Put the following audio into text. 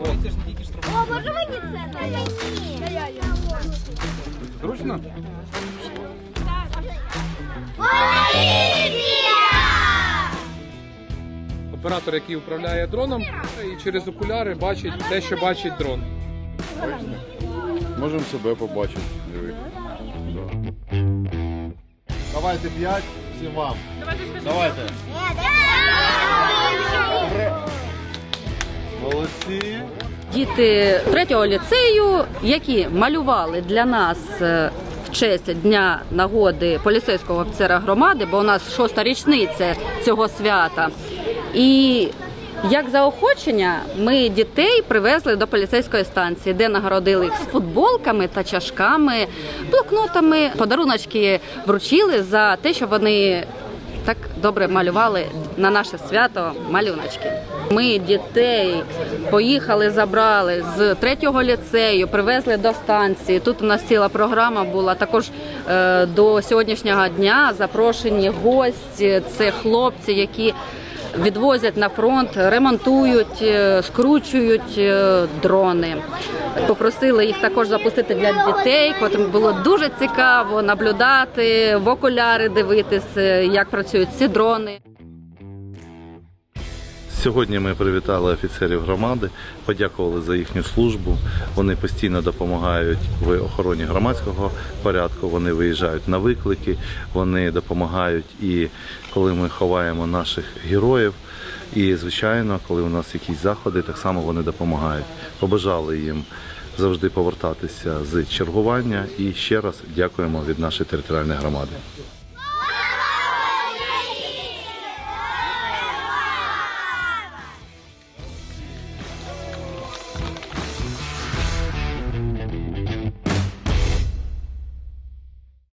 О, може мені це? Зручно? Оператор, який управляє дроном, і через окуляри бачить те, що бачить дрон. Можемо себе побачити. Диви. Давайте п'ять всім вам. Давайте. Молодці. Діти третього ліцею, які малювали для нас е, в честь дня нагоди поліцейського офіцера громади, бо у нас шоста річниця цього свята. І як заохочення, ми дітей привезли до поліцейської станції, де нагородили їх з футболками та чашками, блокнотами. Подаруночки вручили за те, що вони так добре малювали на наше свято малюночки. Ми дітей поїхали, забрали з третього ліцею, привезли до станції. Тут у нас ціла програма була. Також е, до сьогоднішнього дня запрошені гості. Це хлопці, які відвозять на фронт, ремонтують, е, скручують е, дрони. Попросили їх також запустити для дітей, котрим було дуже цікаво наблюдати в окуляри, дивитися, як працюють ці дрони. Сьогодні ми привітали офіцерів громади, подякували за їхню службу. Вони постійно допомагають в охороні громадського порядку. Вони виїжджають на виклики, вони допомагають і коли ми ховаємо наших героїв. І звичайно, коли у нас якісь заходи, так само вони допомагають. Побажали їм завжди повертатися з чергування і ще раз дякуємо від нашої територіальної громади.